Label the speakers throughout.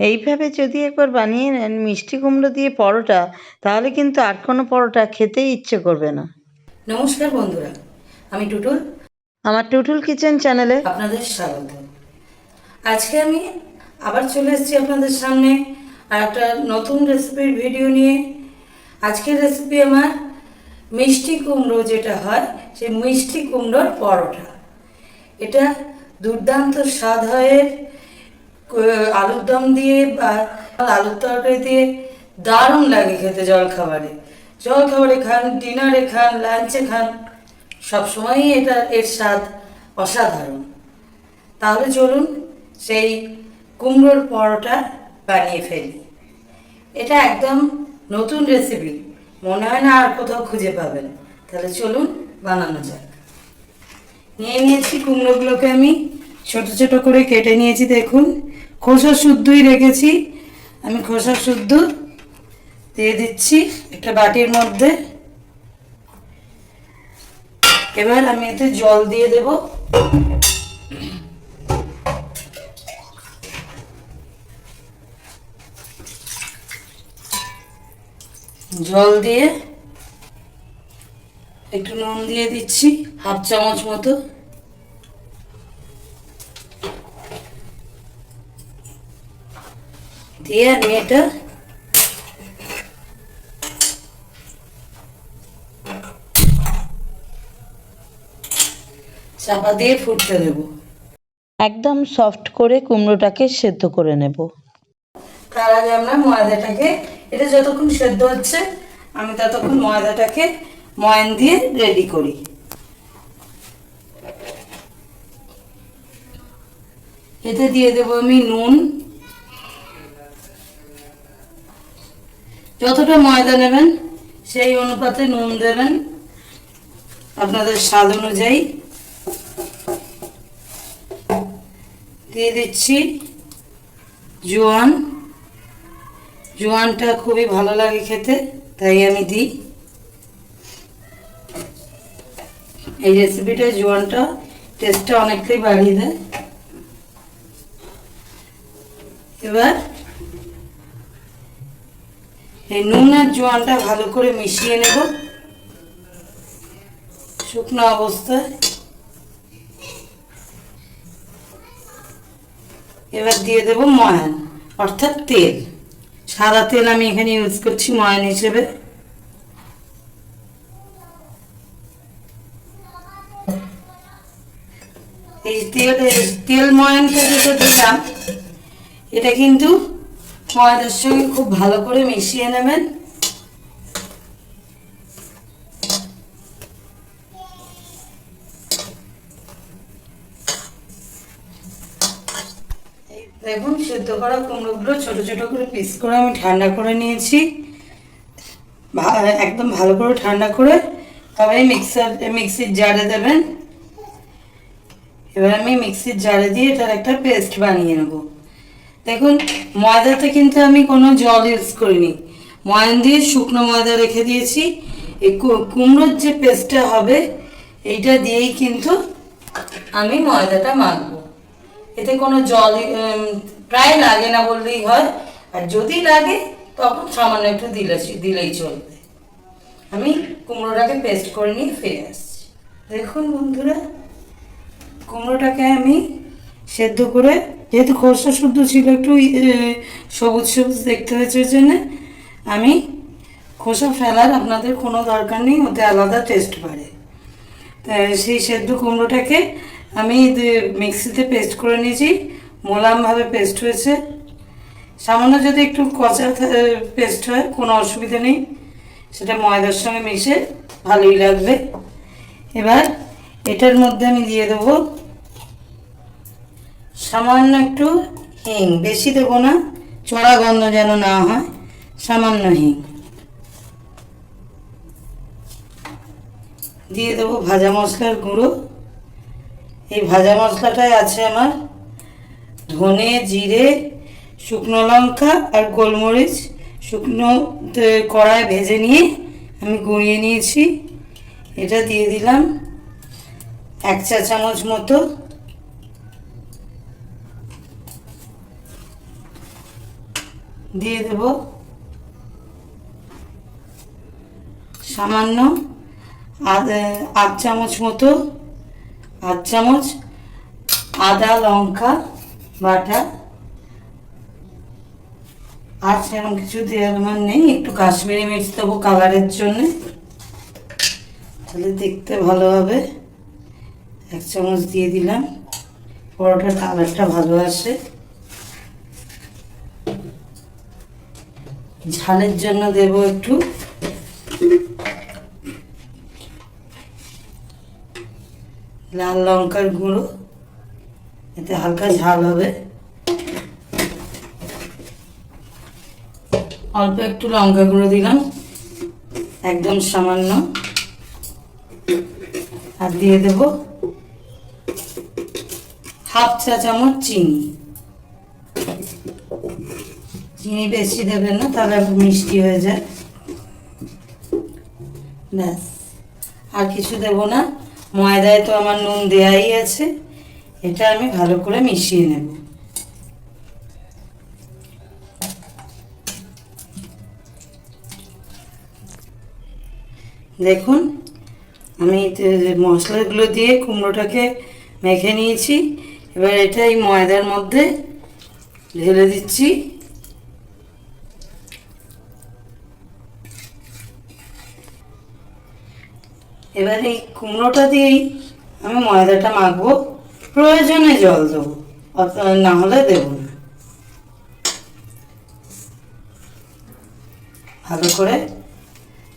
Speaker 1: এইভাবে যদি একবার বানিয়ে নেন মিষ্টি কুমড়ো দিয়ে পরোটা তাহলে কিন্তু আর কোনো পরোটা খেতেই ইচ্ছে করবে না।
Speaker 2: নমস্কার বন্ধুরা আমি টুটুল।
Speaker 1: আমার টুটুল কিচেন চ্যানেলে
Speaker 2: আপনাদের স্বাগত। আজকে আমি আবার চলে এসেছি আপনাদের সামনে আর একটা নতুন রেসিপির ভিডিও নিয়ে। আজকের রেসিপি আমার মিষ্টি কুমড়ো যেটা হয় সেই মিষ্টি কুমড়োর পরোটা। এটা দুর্দান্ত স্বাদ হয় আলুর দম দিয়ে আলুর তরকারি দিয়ে দারুণ লাগে খেতে জলখাবারে। জলখাবারে খান, ডিনারে খান, লাঞ্চে খান, সবসময়ই এটা এর স্বাদ অসাধারণ। তাহলে চলুন সেই কুমড়োর পরোটা বানিয়ে ফেলি। এটা একদম নতুন রেসিপি মনে হয় না আর কোথাও খুঁজে পাবেন। তাহলে চলুন বানানো যাক। নিয়ে নিয়েছি কুমড়োগুলোকে আমি। ছোট ছোট করে কেটে নিয়েছি, দেখুন। খোসা শুদ্ধই রেখেছি। আমি খোসা শুদ্ধ দিয়ে দিচ্ছি একটা বাটির মধ্যে। এবার আমি এতে জল দিয়ে দেব। জল দিয়ে একটু নুন দিয়ে দিচ্ছি, হাফ চামচ মতো। দিয়ে আমি এটা। চাপা দিয়ে ফুটতে দেবো।
Speaker 1: একদম সফট করে কুমড়োটাকে সেদ্ধ করে নেব।
Speaker 2: তার আগে আমরা ময়দাটাকে এটা যতক্ষণ সেদ্ধ হচ্ছে আমি ততক্ষণ ময়দাটাকে ময়ান দিয়ে রেডি করি। এতে দিয়ে দেবো আমি নুন যতটা ময়দা নেবেন, সেই অনুপাতে নুন দেবেন, আপনাদের স্বাদ অনুযায়ী। দিয়ে দিচ্ছি জোয়ান। জোয়ানটা খুবই ভালো লাগে খেতে, তাই আমি দিই। এই রেসিপিটা জোয়ানটা টেস্টটা অনেকটাই বাড়িয়ে দেয়। এবার এই নুন আর জোয়ানটা ভালো করে মিশিয়ে নেব। শুকনো অবস্থায়। এবার দিয়ে দেব ময়ান, অর্থাৎ তেল। সাদা তেল আমি এখানে ইউজ করছি ময়ান হিসেবে। এই তেল তেল ময়ানটা যেটা দিলাম, এটা কিন্তু ময়দার সঙ্গে খুব ভালো করে মিশিয়ে নেবেন। দেখুন, সেদ্ধ করা কুমড়োগুলো ছোট ছোট করে পিস করে আমি ঠান্ডা করে নিয়েছি। একদম ভালো করে ঠান্ডা করে তবে মিক্সার মিক্সির জারে দেবেন। এবার আমি মিক্সির জারে দিয়ে এটার একটা পেস্ট বানিয়ে নেব। দেখুন, ময়দাতে কিন্তু আমি কোনো জল ইউজ করিনি। ময়ান দিয়ে শুকনো ময়দা রেখে দিয়েছি। এই কুমড়োর যে পেস্টটা হবে, এইটা দিয়েই কিন্তু আমি ময়দাটা মাখবো। এতে কোনো জল প্রায় লাগে না বললেই হয়। আর যদি লাগে, তখন সামান্য একটু দিলে দিলেই চলবে। আমি কুমড়োটাকে পেস্ট করে নিয়ে ফিরে আসছি। দেখুন বন্ধুরা, কুমড়োটাকে আমি সেদ্ধ করে, যেহেতু খোসা শুদ্ধ ছিল, একটু সবুজ সবুজ দেখতে হয়েছে ওই জন্যে, আমি খোসা ফেলার আপনাদের কোনো দরকার নেই, ওতে আলাদা টেস্ট তা সেই সেদ্ধ কুমড়োটাকে আমি মিক্সিতে পেস্ট করে নিয়েছি, মোলামভাবে পেস্ট হয়েছে। সামান্য যদি একটু কচা পেস্ট হয়, কোনো অসুবিধা নেই, সেটা ময়দার সঙ্গে মিশে ভালোই লাগবে। এবার এটার মধ্যে আমি দিয়ে দেবো সামান্য একটু হিং, বেশি দেবো না, চড়া গন্ধ যেন না হয়, সামান্য হিং। দিয়ে দেবো ভাজা মশলার গুঁড়ো। এই ভাজা মশলাটাই আছে আমার ধনে, জিরে, শুকনো লঙ্কা আর গোলমরিচ। শুকনো কড়ায় ভেজে নিয়ে আমি গুঁড়িয়ে নিয়েছি। এটা দিয়ে দিলাম এক চা চামচ মতো। দিয়ে দেব। সামান্য আধ চামচ মতো, আধ চামচ আদা, লঙ্কা বাটা। আর সেরকম কিছু দেওয়ার আমার নেই, একটু কাশ্মীরি মির্চ দেবো কালারের জন্যে। তাহলে দেখতে ভালো হবে। এক চামচ দিয়ে দিলাম। পরোটার কালারটা ভালো আসে। ঝালের জন্য দেব একটু। লাল লঙ্কার গুঁড়ো। এতে হালকা ঝাল হবে। অল্প একটু লঙ্কা গুঁড়ো দিলাম, একদম সামান্য। আর দিয়ে দেব হাফ চা চামচ চিনি। চিনি বেশি দেবেন না, তাহলে মিষ্টি হয়ে যায়। ব্যাস, আর কিছু দেব না। ময়দায় তো আমার নুন দেয়াই আছে, এটা আমি ভালো করে মিশিয়ে নেব। দেখুন, আমি মশলাগুলো দিয়ে কুমড়োটাকে মেখে নিয়েছি, এবার এটা এই ময়দার মধ্যে ঢেলে দিচ্ছি। এবার এই কুমড়োটা দিয়েই আমি ময়দাটা মাখবো। প্রয়োজনে জল দেবো না হলে দেবো না। ভালো করে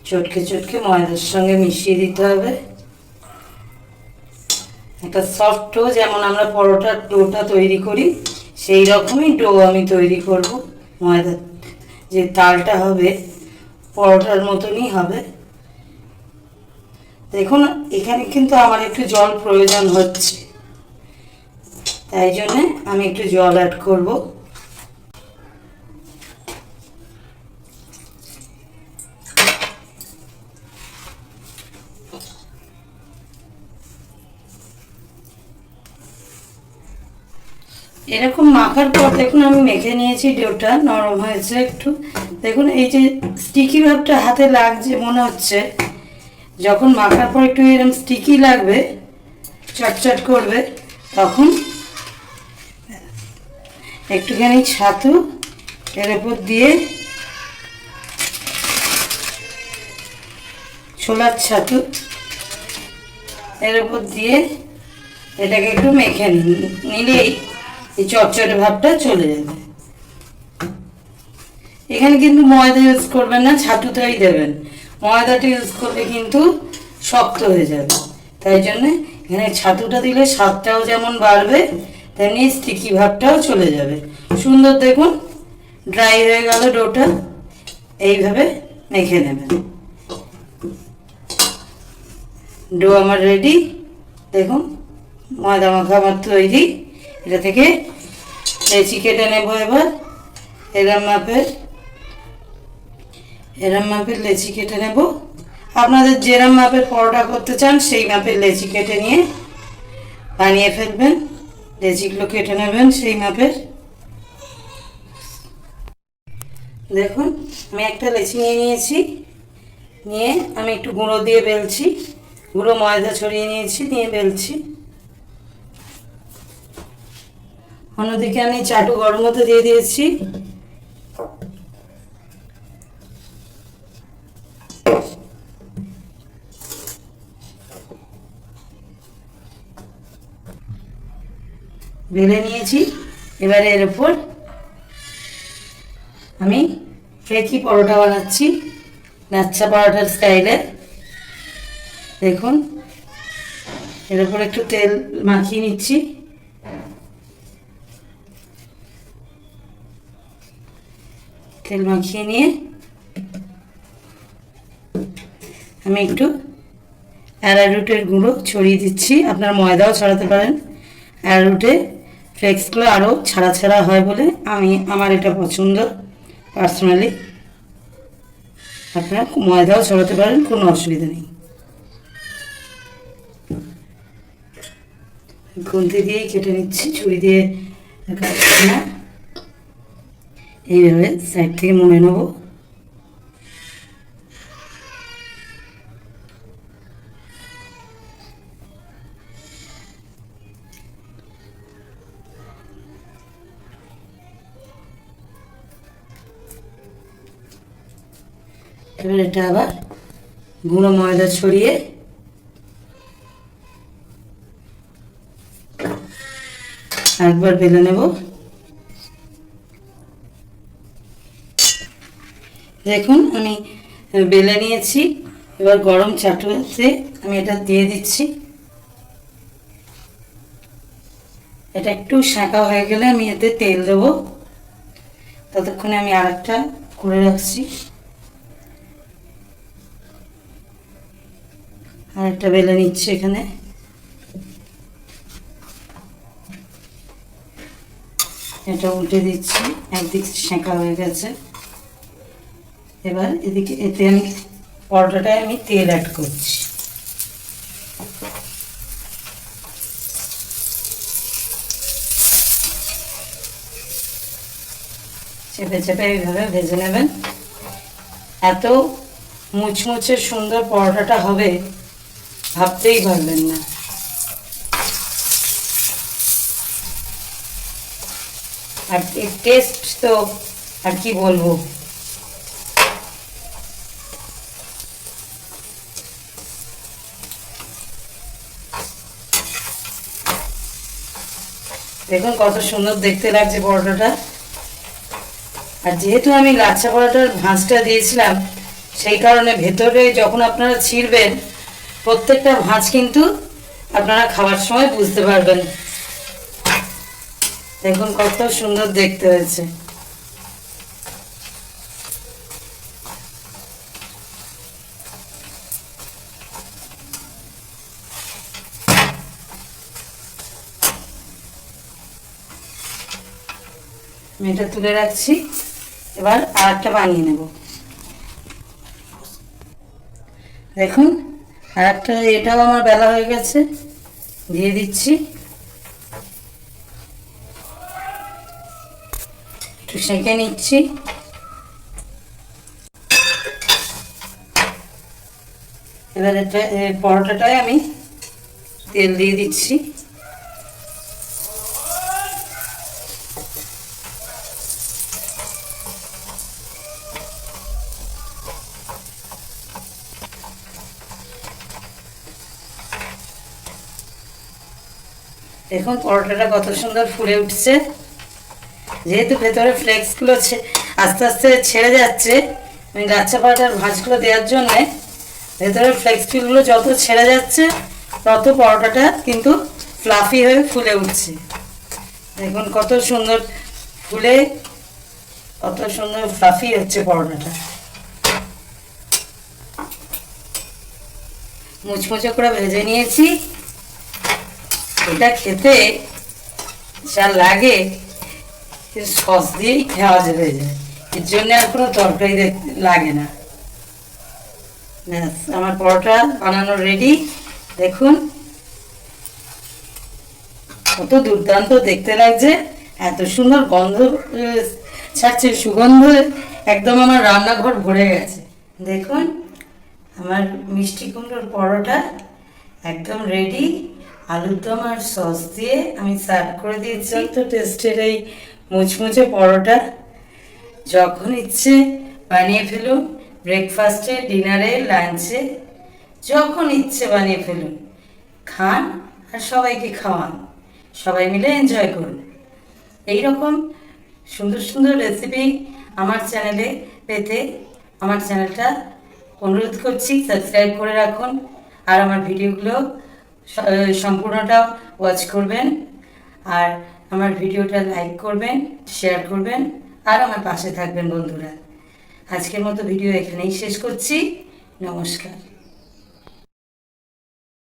Speaker 2: চটকে চটকে ময়দার সঙ্গে মিশিয়ে দিতে হবে। একটা সফট ডো যেমন আমরা পরোটার ডোটা তৈরি করি, সেই রকমই ডো আমি তৈরি করব। ময়দার যে তালটা হবে, পরোটার মতনই হবে। দেখুন, এখানে কিন্তু আমার একটু জল প্রয়োজন হচ্ছে। তাই জন্যে আমি একটু জল অ্যাড করব। এরকম মাখার পর দেখুন, আমি মেখে নিয়েছি ডোটা, নরম হয়েছে একটু। দেখুন, এই যে স্টিকি ভাবটা হাতে লাগছে, মনে হচ্ছে। যখন মাখার পর একটু এরকম স্টিকি লাগবে, চটচট করবে, তখন একটুখানি ছাতু, এর উপর দিয়ে ছোলার ছাতু, এর উপর দিয়ে এটাকে একটু মেখে নিলেই এই চটচটে ভাবটা চলে যাবে। এখানে কিন্তু ময়দা ইউজ করবেন না, ছাতুটাই দেবেন। ময়দাটা ইউজ করলে কিন্তু শক্ত হয়ে যাবে। তাই জন্যে এখানে ছাতুটা দিলে স্বাদটাও যেমন বাড়বে, তেমনি স্টিকি ভাবটাও চলে যাবে। সুন্দর দেখুন ড্রাই হয়ে গেল ডোটা, এইভাবে মেখে নেবেন। ডো আমার রেডি দেখুন, ময়দা মাখা আমার তৈরি। এটা থেকে লেচি কেটে নেব এবার, এরম মাপের। এরম মাপের লেচি কেটে নেব। আপনাদের যেরম মাপের পরোটা করতে চান, সেই মাপের লেচি কেটে নিয়ে বানিয়ে ফেলবেন। লেচিগুলো কেটে নেবেন সেই মাপের। দেখুন, আমি একটা লেচি নিয়ে নিয়েছি। নিয়ে আমি একটু গুঁড়ো দিয়ে বেলছি। গুঁড়ো ময়দা ছড়িয়ে নিয়েছি, নিয়ে বেলছি। অন্যদিকে আমি চাটু গরম হতে দিয়ে দিয়েছি। বেলে নিয়েছি। এবারে এর উপর আমি ফেকি পরোটা বানাচ্ছি লাচ্ছা পরোটার স্টাইলে। দেখুন, এর উপর একটু তেল মাখিয়ে নিচ্ছি। তেল মাখিয়ে নিয়ে আমি একটু অ্যারারুটের গুঁড়ো ছড়িয়ে দিচ্ছি। আপনার ময়দাও ছড়াতে পারেন। অ্যারারুটে ফ্লেক্সগুলো আরও ছাড়া ছাড়া হয় বলে আমি আমার এটা পছন্দ পার্সোনালি আপনারা ময়দাও ছড়াতে পারেন, কোনো অসুবিধা নেই। খুন্তি দিয়েই কেটে নিচ্ছি, ছুরি দিয়ে। এইভাবে সাইড থেকে মুড়ে নেব। এবার এটা আবার গুঁড়ো ময়দা ছড়িয়ে একবার বেলে নেব। দেখুন, আমি বেলে নিয়েছি। এবার গরম চাটুতে আমি এটা দিয়ে দিচ্ছি। এটা একটু শাঁকা হয়ে গেলে আমি এতে তেল দেবো। ততক্ষণে আমি আরেকটা করে রাখছি। আরেকটা বেলে নিচ্ছি এখানে। এটা উল্টে দিচ্ছি, একদিক সেঁকা হয়ে গেছে। এবার এদিকে এতে আমি পরোটাটায় আমি তেল অ্যাড করছি। চেপে চেপে এইভাবে ভেজে নেবেন। এত মুচমুচে সুন্দর পরোটাটা হবে। ভাবতেই পারবেন না। আর টেস্ট তো আর কি বলব? দেখুন কত সুন্দর দেখতে লাগছে পরোটাটা। আর যেহেতু আমি লাচ্ছা পরোটার ভাঁজটা দিয়েছিলাম, সেই কারণে ভেতরে যখন আপনারা ছিঁড়বেন প্রত্যেকটা ভাঁজ কিন্তু আপনারা খাওয়ার সময় বুঝতে পারবেন। দেখুন কত সুন্দর দেখতে হয়েছে। এটা তুলে রাখছি। এবার আর একটা বানিয়ে নেব। দেখুন আর একটা এটাও আমার বেলা হয়ে গেছে। দিয়ে দিচ্ছি। একটু সেঁকে নিচ্ছি। এবার এটা পরোটাটাই আমি তেল দিয়ে দিচ্ছি। দেখুন, পরোটাটা কত সুন্দর ফুলে উঠছে। যেহেতু ভেতরে ফ্লেক্সগুলো আস্তে আস্তে ছেড়ে যাচ্ছে, আমি লাচ্ছা পরোটার ভাঁজগুলো দেওয়ার জন্যে ভেতরের ফ্লেক্সগুলো যত ছেড়ে যাচ্ছে, তত পরোটাটা কিন্তু ফ্লাফি হয়ে ফুলে উঠছে। দেখুন, কত সুন্দর ফুলে, কত সুন্দর ফ্লাফি হচ্ছে পরোটাটা। মুচমুচে করে ভেজে নিয়েছি। এটা খেতে যা লাগে সস দিয়েই খাওয়া যাবে। এর জন্য আর কোনো তরকারি লাগে না। ব্যাস, আমার পরোটা বানানো রেডি দেখুন, কত দুর্দান্ত দেখতে লাগছে। এত সুন্দর গন্ধ ছাড়ছে সুগন্ধ একদম আমার রান্নাঘর ভরে গেছে। দেখুন, আমার মিষ্টি কুমড়োর পরোটা একদম রেডি আলুর দম আর সস দিয়ে আমি সার্ভ করে দিয়েছি। তো টেস্টের এই মুচমুচে পরোটা। যখন ইচ্ছে বানিয়ে ফেলুন ব্রেকফাস্টে ডিনারে লাঞ্চে যখন ইচ্ছে বানিয়ে ফেলুন, খান আর সবাইকে খাওয়ান। সবাই মিলে এনজয় করুন। এই রকম সুন্দর সুন্দর রেসিপি আমার চ্যানেলে পেতে আমার চ্যানেলটা অনুরোধ করছি সাবস্ক্রাইব করে রাখুন। আর আমার ভিডিওগুলো সম্পূর্ণটা ওয়াচ করবেন। আর আমার ভিডিওটা লাইক করবেন শেয়ার করবেন, আর আমার পাশে থাকবেন বন্ধুরা। আজকের মতো ভিডিও এখানেই শেষ করছি। নমস্কার।